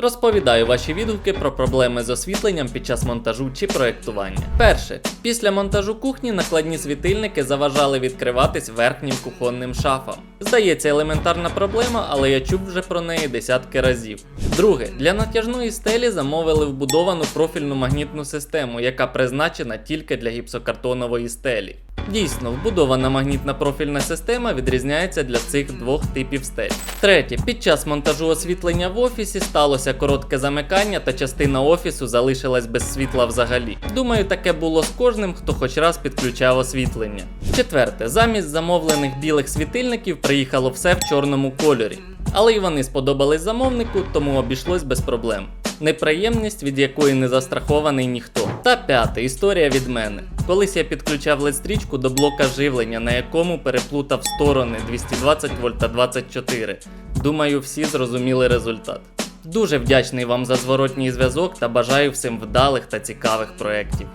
Розповідаю ваші відгуки про проблеми з освітленням під час монтажу чи проєктування. Перше, після монтажу кухні накладні світильники заважали відкриватись верхнім кухонним шафам. Здається, елементарна проблема, але я чув вже про неї десятки разів. Друге, для натяжної стелі замовили вбудовану профільну магнітну систему, яка призначена тільки для гіпсокартонової стелі. Дійсно, вбудована магнітна профільна система відрізняється для цих двох типів стель. Третє, під час монтажу освітлення в офісі сталося коротке замикання, та частина офісу залишилась без світла взагалі. Думаю, таке було з кожним, хто хоч раз підключав освітлення. Четверте, замість замовлених білих світильників приїхало все в чорному кольорі. Але й вони сподобались замовнику, тому обійшлось без проблем. Неприємність, від якої не застрахований ніхто. Та п'яте історія від мене. Колись я підключав LED-стрічку до блока живлення, на якому переплутав сторони 220 вольт та 24. Думаю, всі зрозуміли результат. Дуже вдячний вам за зворотній зв'язок та бажаю всім вдалих та цікавих проєктів.